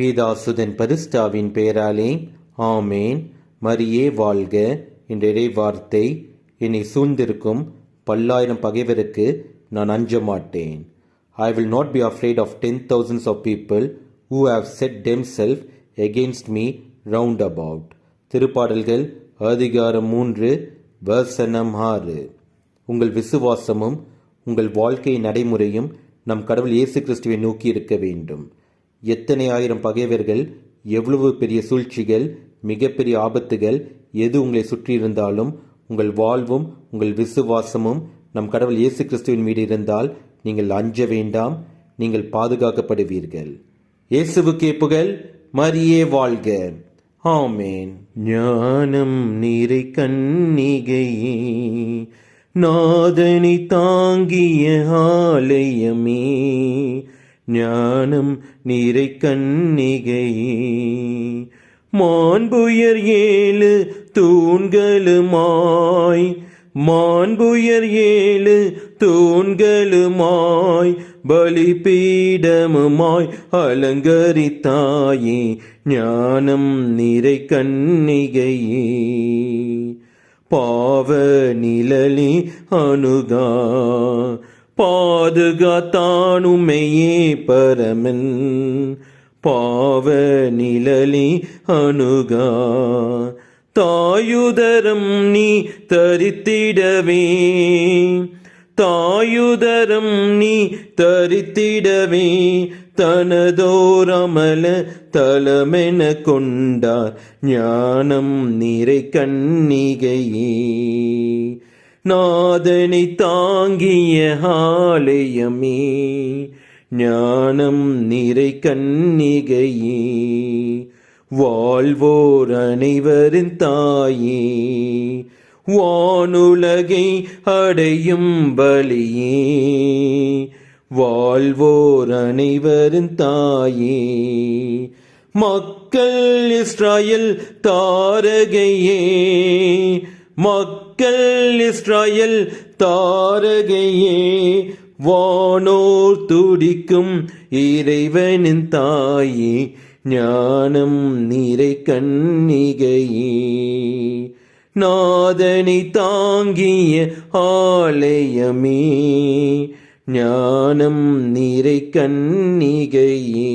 பீதாசுதன் பரிஸ்டாவின் பெயராலே ஆமேன். மரியே வாழ்க. என்ற இறைவார்த்தை என்னை சூழ்ந்திருக்கும் பல்லாயிரம் பகைவருக்கு நான் அஞ்ச மாட்டேன் I will not be afraid of ten thousands of people who have set themselves against me round about திருப்பாடல்கள் அதிகாரம் மூன்று வசனம் ஆறு. உங்கள் விசுவாசமும் உங்கள் வாழ்க்கை நடைமுறையும் நம் கடவுள் இயேசு கிறிஸ்துவை நோக்கி இருக்க வேண்டும். எத்தனை ஆயிரம் பகைவர்கள் எவ்வளவு பெரிய சூழ்ச்சிகள் மிகப்பெரிய ஆபத்துகள் எது உங்களை சுற்றியிருந்தாலும் உங்கள் வாழ்வும் உங்கள் விசுவாசமும் நம் கடவுள் இயேசு கிறிஸ்துவின் மீது இருந்தால் நீங்கள் அஞ்ச வேண்டாம் நீங்கள் பாதுகாக்கப்படுவீர்கள். இயேசுவுக்கே புகழ் மரியே வாழ்க. ஆமேன். ஞானம் நீரை கண்ணிகையே நாதனி தாங்கிய ஆலயமே. ஞானம் நீரை கண்ணிகை. மாண்புயர் ஏழு தூண்களுமாய். மாண்புயர் ஏழு தூண்களுமாய். பலிபீடமுமாய் அலங்கரித்தாயே. ஞானம் நிறை கண்ணிகையே பாவ நிழலி அணுகா. பாதுகாத்தானுமையே பரமன். பாவ நிழலி அணுகா. தாயுதரம் நீ தரித்திடவே. தாயுதரம் நீ தரித்திடவே. தனதோரமல தலமென கொண்டார் ஞானம் நிறை கண்ணிகையே நாதனை தாங்கிய ஆலயமே ஞானம் நிறை கண்ணிகையே வாழ்வோர் அனைவரின் தாயே வானுலகை அடையும் பலியே வாழ்வோர் அனைவரின் தாயே. மக்கள் இஸ்ராயல் தாரகையே மக்கள் இஸ்ராயல் தாரகையே வானோர் துடிக்கும் இறைவனின் தாயே ஞானம் நிறை கண்ணிகையே. நாதனை தாங்கிய ஆலயமே ஞானம் நிறை கண்ணிகையே.